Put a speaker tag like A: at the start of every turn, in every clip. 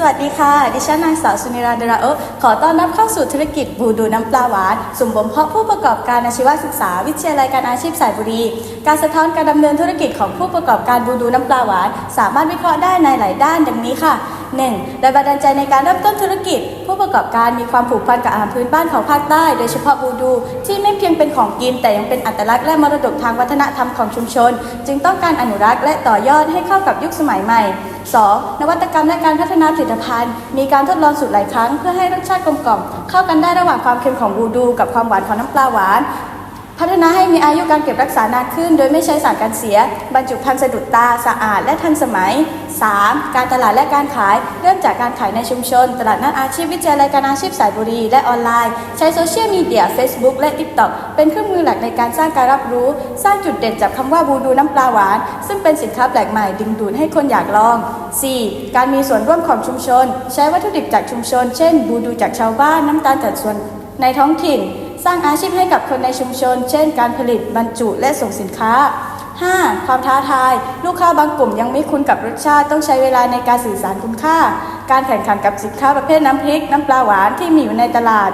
A: สวัสดีค่ะ ดิฉันนางสาวสุนิราดราโอขอต้อนรับเข้าสู่ธุรกิจบูดูน้ำปลาหวานสุ่มบ่มเพาะผู้ประกอบการอาชีวศึกษา วิทยาลัยการอาชีพสายบุรี การสะท้อนการดำเนินธุรกิจของผู้ประกอบการบูดูน้ำปลาหวาน สามารถวิเคราะห์ได้ในหลายด้านดังนี้ค่ะ 1. แรงบันดาลใจในการเริ่มต้นธุรกิจ ผู้ประกอบการมีความผูกพันกับอาหารพื้นบ้านของภาคใต้ โดยเฉพาะบูดู ที่ไม่เพียงเป็นของกิน แต่ยังเป็นอัตลักษณ์และมรดกทางวัฒนธรรมของชุมชน จึงต้องการอนุรักษ์และต่อยอดให้เข้ากับยุคสมัยใหม่ 2. นวัตกรรมและการพัฒนาผลิตภัณฑ์ มีการทดลองสูตรหลายครั้ง เพื่อให้รสชาติกลมกล่อมเข้ากันได้ระหว่างความเค็มของบูดู กับความหวานของน้ำปลาหวาน พัฒนาให้มีอายุการเก็บรักษานานขึ้น โดยไม่ใช้สารกันเสีย บรรจุภัณฑ์สะดุดตาสะอาดและทันสมัย 3. การตลาดและการขาย เริ่มจากการขายในชุมชน ตลาดนัดอาชีพวิทยาลัยการอาชีพสายบุรี และออนไลน์ ใช้โซเชียลมีเดีย Facebook และ TikTok เป็นเครื่องมือหลักในการสร้างการรับรู้ สร้างจุดเด่นจากคำว่าบูดูน้ำปลาหวาน ซึ่งเป็นสินค้าแปลกใหม่ดึงดูดให้คนอยากลอง 4. การมีส่วนร่วมของชุมชน ใช้วัตถุดิบจากชุมชน เช่น บูดูจากชาวบ้านน้ำตาลจากส่วนในท้องถิ่น สร้างอาชีพให้กับคนในชุมชน เช่น การผลิตบรรจุและส่งสินค้า 5. ความท้าทาย ลูกค้าบางกลุ่มยังไม่คุ้นกับรสชาติต้องใช้เวลาในการสื่อสารคุณค่า การแข่งขันกับสินค้าประเภทน้ำพริก น้ำปลาหวานที่มีอยู่ในตลาด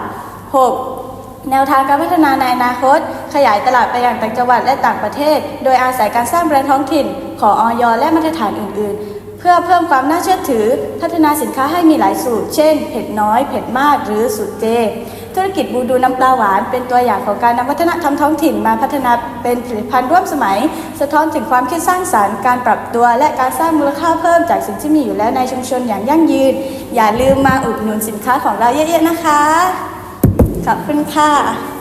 A: 6. แนวทางการพัฒนาในอนาคต ขยายตลาดไปยังต่างจังหวัดและต่างประเทศ โดยอาศัยการสร้างแบรนด์ท้องถิ่น ของออยและมาตรฐานอื่น ๆ เพื่อเพิ่มความน่าเชื่อถือ พัฒนาสินค้าให้มีหลายสูตร เช่น เผ็ดน้อย เผ็ดมาก หรือสูตรเจ ธุรกิจบูดูน้ำปลาหวาน เป็นตัวอย่างของการนำวัฒนธรรมท้องถิ่นมาพัฒนาเป็นผลิตภัณฑ์ร่วมสมัย สะท้อนถึงความคิดสร้างสรรค์การปรับตัวและการสร้างมูลค่าเพิ่มจากสิ่งที่มีอยู่แล้วในชุมชนอย่างยั่งยืน อย่าลืมมาอุดหนุนสินค้าของเราเยอะๆนะคะขอบคุณค่ะ